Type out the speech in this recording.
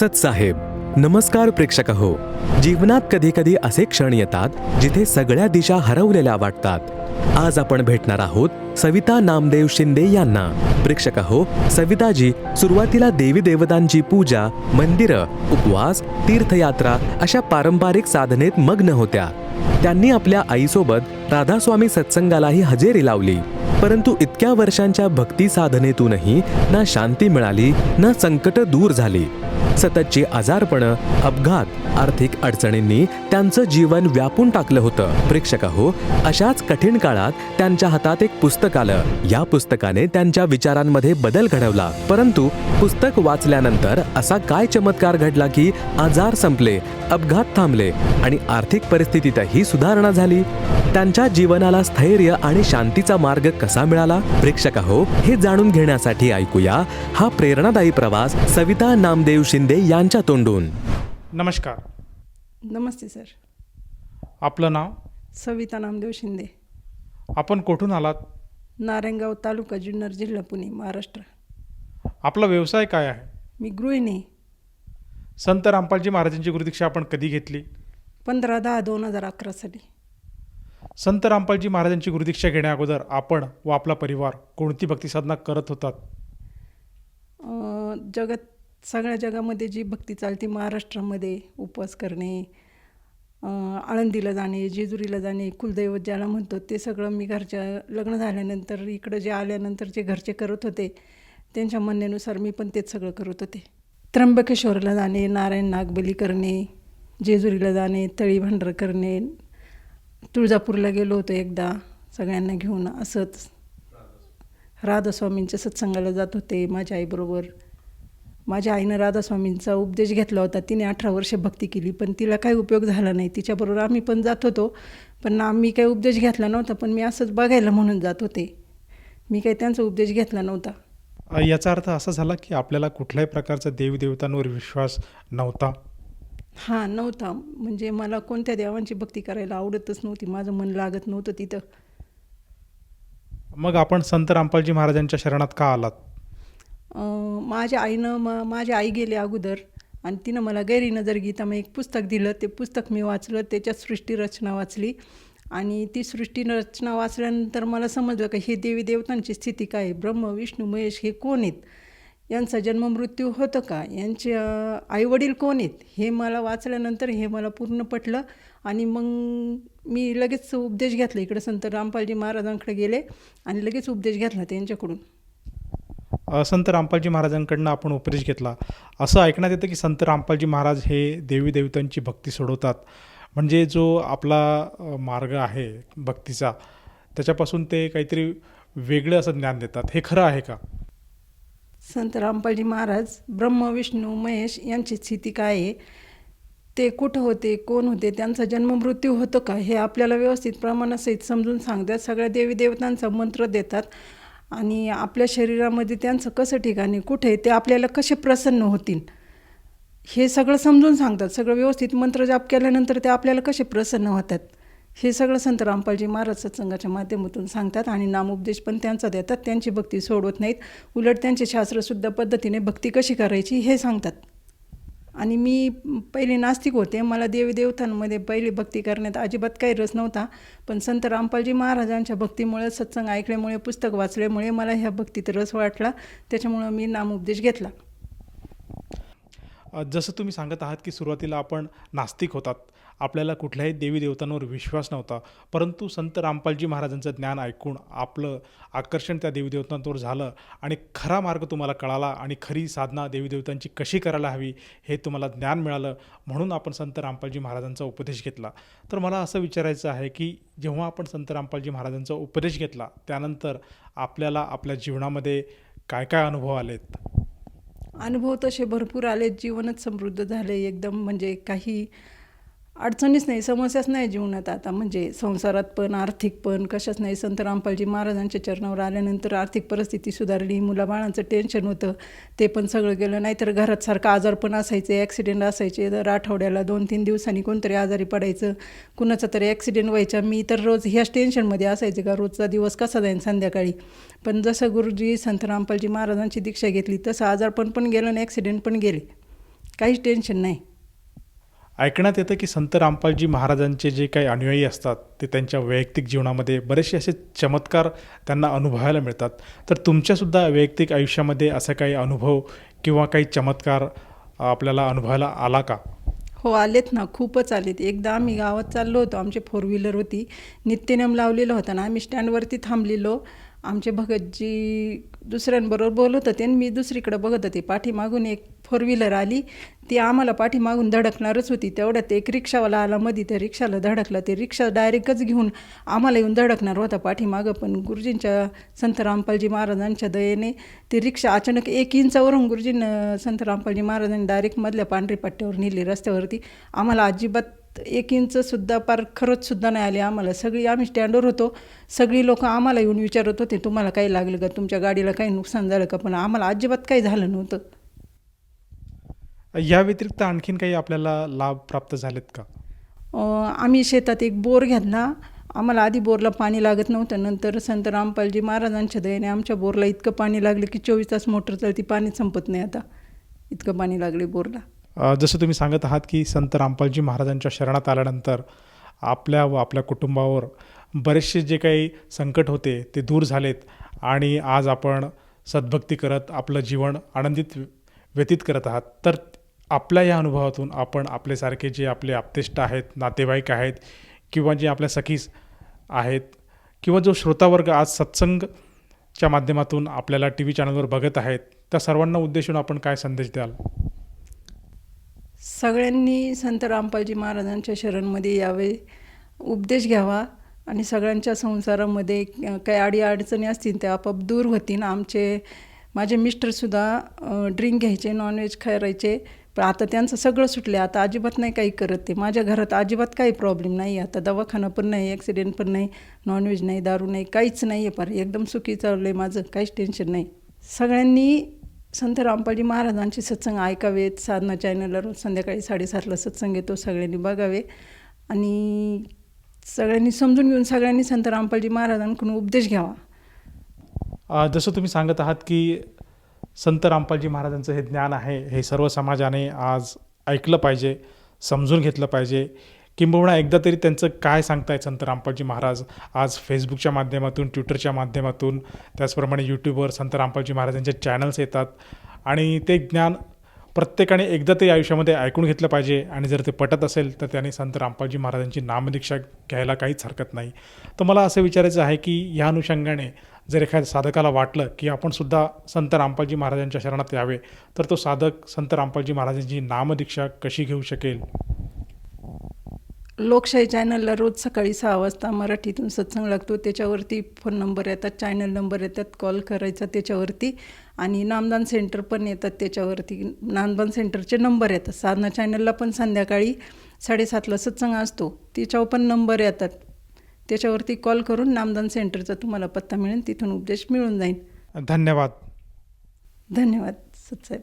सत्साहेब नमस्कार प्रेक्षक हो. जीवनात कधी कधी असे क्षण येतात जिथे सगळ्या दिशा हरवलेल्या वाटतात. आज आपण भेटणार आहोत सविता नामदेव शिंदे यांना. प्रेक्षक हो सविताजी सुरुवातीला देवी देवतांची पूजा मंदिरं उपवास तीर्थयात्रा अशा पारंपरिक साधनेत मग्न होत्या. त्यांनी आपल्या आईसोबत राधास्वामी सत्संगालाही हजेरी लावली. परंतु इतक्या वर्षांच्या भक्ती साधनेतूनही ना शांती मिळाली ना संकट दूर झाली. सततची आजारपणं अपघात आर्थिक अडचणींनी त्यांचं जीवन व्यापून टाकलं होतं. प्रेक्षक हो अशाच कठीण काळात त्यांच्या हातात एक पुस्तक आलं. या पुस्तकाने त्यांच्या विचारांमध्ये बदल घडवला. परंतु पुस्तक वाचल्यानंतर असा काय चमत्कार घडला की आजार संपले अपघात थांबले आणि आर्थिक परिस्थितीतही सुधारणा झाली? त्यांच्या जीवनाला स्थैर्य आणि शांतीचा मार्ग कसा मिळाला? प्रेक्षक हो हे जाणून घेण्यासाठी ऐकूया हा प्रेरणादायी प्रवास सविता नामदेव शिंदे यांच्या तोंडून. नमस्कार. नमस्ते सर. आपलं नाव? सविता नामदेव शिंदे. आपण कुठून आलात? नारायणगाव तालुका जुन्नर जिल्हा पुणे महाराष्ट्र. आपला व्यवसाय काय आहे? मी गृहिणी संत रामपालजी महाराजांची गुरुदीक्षा आपण कधी घेतली? पंधरा दहा दोन हजार अकरा साली. संत रामपालजी महाराजांची गुरुदीक्षा घेण्याअगोदर आपण व आपला परिवार कोणती भक्तिसाधना करत होतात? जगात सगळ्या जगामध्ये जी भक्ती चालते महाराष्ट्रामध्ये उपवास करणे आळंदीला जाणे जेजुरीला जाणे कुलदैवत ज्याला म्हणतो ते सगळं मी घरच्या लग्न झाल्यानंतर इकडं जे आल्यानंतर जे घरचे करत होते त्यांच्या म्हणण्यानुसार मी पण तेच सगळं करत होते. त्र्यंबकेश्वरला जाणे नारायण नागबली करणे जेजुरीला जाणे तळी भांडर करणे तुळजापूरला गेलो होतो एकदा सगळ्यांना घेऊन असंच. राधास्वामींच्या सत्संगाला जात होते माझ्या आईबरोबर. माझ्या आईनं राधास्वामींचा उपदेश घेतला होता. तिने अठरा वर्ष भक्ती केली पण तिला काही उपयोग झाला नाही. तिच्याबरोबर आम्ही पण जात होतो पण आम्ही काही उपदेश घेतला नव्हता पण मी असंच बघायला म्हणून जात होते. मी काही त्यांचा उपदेश घेतला नव्हता. याचा अर्थ असा झाला की आपल्याला कुठल्याही प्रकारचा देवदेवतांवर विश्वास नव्हता. हां नव्हता. म्हणजे मला कोणत्या देवांची भक्ती करायला आवडतच नव्हती. माझं मन लागत नव्हतं तिथं. मग आपण संत रामपालजी महाराजांच्या शरणात का आलात? अं, माझ्या आईनं म माझी आई गेली अगोदर आणि तिनं मला गैरीनजर गीता मग एक पुस्तक दिलं. ते पुस्तक मी वाचलं त्याच्यात सृष्टी रचना वाचली. आणि ती सृष्टी रचना वाचल्यानंतर मला समजलं की हे देवी देवतांची स्थिती काय आहे? ब्रह्म विष्णू महेश हे कोण आहेत? यांचा जन्ममृत्यू होतं का? यांचे आईवडील कोण आहेत? हे मला वाचल्यानंतर हे मला पूर्ण पटलं आणि मग मी लगेच उपदेश घेतला. इकडे संत रामपालजी महाराजांकडे गेले आणि लगेच उपदेश घेतला त्यांच्याकडून. संत रामपालजी महाराजांकडनं आपण उपदेश घेतला. असं ऐकण्यात येतं की संत रामपालजी महाराज हे देवी देवतांची भक्ती सोडवतात. म्हणजे जो आपला मार्ग आहे भक्तीचा त्याच्यापासून ते काहीतरी वेगळं असं ज्ञान देतात. हे खरं आहे का? संत रामपालजी महाराज ब्रह्म विष्णू महेश यांची स्थिती काय आहे? ते कुठं होते? कोण होते? त्यांचा जन्ममृत्यू होतो का? हे आपल्याला व्यवस्थित प्रमाणासहित समजून सांगतात. सगळ्या देवी देवतांचा मंत्र देतात. आणि आपल्या शरीरामध्ये त्यांचं कसं ठिकाणी कुठे आहे? ते आपल्याला कसे प्रसन्न होतील? हे सगळं समजून सांगतात. सगळं व्यवस्थित मंत्र जाप केल्यानंतर ते आपल्याला कसे प्रसन्न होतात? हे सगळं संत रामपालजी महाराज सत्संगाच्या माध्यमातून सांगतात आणि नामोपदेश पण त्यांचा देतात. त्यांची भक्ती सोडवत नाहीत. उलट त्यांचे शास्त्रशुद्ध पद्धतीने भक्ती कशी करायची हे सांगतात. आणि मी पहिले नास्तिक होते. मला देवी देवतांमध्ये पहिली भक्ती करण्यात अजिबात काही रस नव्हता. पण संत रामपालजी महाराजांच्या भक्तीमुळे सत्संग ऐकल्यामुळे पुस्तक वाचल्यामुळे मला ह्या भक्तीत रस वाटला. त्याच्यामुळं मी नामोपदेश घेतला. जसं तुम्ही सांगत आहात की सुरुवातीला आपण नास्तिक होतात. आपल्याला कुठल्याही देवी देवतांवर विश्वास नव्हता. परंतु संत रामपालजी महाराजांचं ज्ञान ऐकून आपलं आकर्षण त्या देवी देवतांवर झालं आणि खरा मार्ग तुम्हाला कळाला आणि खरी साधना देवी देवतांची कशी करायला हवी हे तुम्हाला ज्ञान मिळालं म्हणून आपण संत रामपालजी महाराजांचा उपदेश घेतला. तर मला असं विचारायचं आहे की जेव्हा आपण संत रामपालजी महाराजांचा उपदेश घेतला त्यानंतर आपल्याला आपल्या जीवनामध्ये काय काय अनुभव आलेत? अनुभव तसे भरपूर आले जीवनच समृद्ध झाले एकदम म्हणजे काही अडचणीच नाही समस्याच नाही जीवनात आता. म्हणजे संसारात पण आर्थिक पण कशाच नाही. संत रामपालजी महाराजांच्या चरणावर आल्यानंतर आर्थिक परिस्थिती सुधारली. मुलाबाळांचं टेन्शन होतं. ते पण सगळं गेलं. नाहीतर घरात सारखं आजार पण असायचे ॲक्सिडेंट असायचे. दर आठवड्याला दोन तीन दिवसांनी कोणतरी आजारी पडायचं. कुणाचा तरी ॲक्सिडेंट व्हायचा. मी तर रोज ह्याच टेन्शनमध्ये असायचे का रोजचा दिवस कसा जाईल संध्याकाळी? पण जसं गुरुजी संत रामपालजी महाराजांची दीक्षा घेतली तसं आजारपण पण गेलं आणि ॲक्सिडेंट पण गेले. काहीच टेन्शन नाही. ऐकण्यात येतं की संत रामपालजी महाराजांचे जे काही अनुयायी असतात ते त्यांच्या वैयक्तिक जीवनामध्ये बरेचसे असे चमत्कार त्यांना अनुभवायला मिळतात. तर तुमच्यासुद्धा वैयक्तिक आयुष्यामध्ये असा काही अनुभव किंवा काही चमत्कार आपल्याला अनुभवायला आला का? हो आलेत ना. खूपच आलेत. एकदा आम्ही गावात चाललो होतो. आमची फोर व्हीलर होती. नित्यनेम लावलेलं होतं ना. आम्ही स्टँडवरती थांबलेलो. आमचे भगतजी दुसऱ्यांबरोबर बोलत होते आणि मी दुसरीकडं बघत होते. पाठीमागून एक फोर व्हीलर आली. ती आम्हाला पाठीमागून धडकणारच होती. तेवढ्यात एक रिक्षावाला आला. मध्ये त्या रिक्षाला धडकला. ते रिक्षा डायरेक्टच घेऊन आम्हाला येऊन धडकणार होता पाठीमागं. पण गुरुजींच्या संत रामपालजी महाराजांच्या दयेने ती रिक्षा अचानक एक इंचावरून गुरुजींना संत रामपालजी महाराजांनी डायरेक्ट मधल्या पांढरी पट्ट्यावर नेली रस्त्यावरती. आम्हाला अजिबात एक इंचसुद्धा पार खरंच सुद्धा नाही आली आम्हाला. सगळी आम्ही स्टँडवर होतो. सगळी लोक आम्हाला येऊन विचारत होते तुम्हाला काही लागलं का? तुमच्या गाडीला काही नुकसान झालं का? पण आम्हाला अजिबात काही झालं नव्हतं. या व्यतिरिक्त आणखीन काही आपल्याला लाभ प्राप्त झालेत का? आम्ही शेतात एक बोर घेतला. आम्हाला आधी बोरला पाणी लागत नव्हतं. नंतर संत रामपालजी महाराजांच्या दयेने आमच्या बोरला इतकं पाणी लागलं की चोवीस तास मोटर चालती पाणी संपत नाही आता. इतकं पाणी लागले बोरला. जसं तुम्ही सांगत आहात की संत रामपालजी महाराजांच्या शरणात आल्यानंतर आपल्या व आपल्या कुटुंबावर बरेचसे जे काही संकट होते ते दूर झालेत आणि आज आपण सद्भक्ती करत आपलं जीवन आनंदित व्यतीत करत आहात. तर आपल्या या अनुभवातून आपण आपल्यासारखे जे आपले आप्तेष्ट आहेत नातेवाईक आहेत किंवा जे आपल्या सखीस आहेत किंवा जो श्रोतावर्ग आज सत्संगच्या माध्यमातून आपल्याला टी व्ही चॅनलवर बघत आहेत त्या सर्वांना उद्देशून आपण काय संदेश द्याल? सगळ्यांनी संत रामपालजी महाराजांच्या शरणमध्ये यावे उपदेश घ्यावा आणि सगळ्यांच्या संसारामध्ये काही अडी अडचणी असतील त्या आपोआप दूर होतील. आमचे माझे मिस्टरसुद्धा ड्रिंक घ्यायचे नॉनव्हेज खायचे पण आता त्यांचं सगळं सुटले आता अजिबात नाही काही करत ते. माझ्या घरात अजिबात काही प्रॉब्लेम नाही. आता दवाखाना पण नाही ॲक्सिडेंट पण नाही नॉनव्हेज नाही दारू नाही काहीच नाही आहे पर एकदम सुखी चाललं आहे माझं. काहीच टेन्शन नाही. सगळ्यांनी संत रामपाजी महाराजांचे सत्संग ऐकावेत. साधना चॅनलला रोज संध्याकाळी साडेसातला सत्संग येतो. सगळ्यांनी बघावे. आणि सगळ्यांनी समजून घेऊन सगळ्यांनी संत रामपालजी महाराजांकडून उपदेश घ्यावा. जसं तुम्ही सांगत आहात की संत रामपालजी महाराजांचं हे ज्ञान आहे हे सर्व समाजाने आज ऐकलं पाहिजे समजून घेतलं पाहिजे. किंबहुना एकदा तरी त्यांचं काय सांगताय संत रामपालजी महाराज आज फेसबुकच्या माध्यमातून ट्विटरच्या माध्यमातून त्याचप्रमाणे यूट्यूबवर संत रामपालजी महाराजांचे चॅनल्स येतात. आणि ते ज्ञान प्रत्येकाने एकदा तरी आयुष्यामध्ये ऐकून घेतलं पाहिजे. आणि जर ते पटत असेल तर त्याने संत रामपालजी महाराजांची नामदीक्षा घ्यायला काहीच हरकत नाही. तर मला असं विचारायचं आहे की ह्या अनुषंगाने जर एखाद्या साधकाला वाटलं की आपण सुद्धा संत रामपालजी महाराजांच्या शरणात यावे तर तो साधक संत रामपालजी महाराजांची नामदीक्षा कशी घेऊ शकेल? लोकशाही चॅनलला रोज सकाळी सहा वाजता मराठीतून सत्संग लागतो. त्याच्यावरती फोन नंबर येतात चॅनल नंबर येतात कॉल करायचा त्याच्यावरती. आणि नामदान सेंटर पण येतात त्याच्यावरती. नामदान सेंटरचे नंबर येतात. साधना चॅनलला पण संध्याकाळी साडेसातला सत्संग असतो. त्याच्यावर पण नंबर येतात. त्याच्यावरती कॉल करून नामदान सेंटरचा तुम्हाला पत्ता मिळेल. तिथून उपदेश मिळून जाईल. धन्यवाद. धन्यवाद सतसाहेब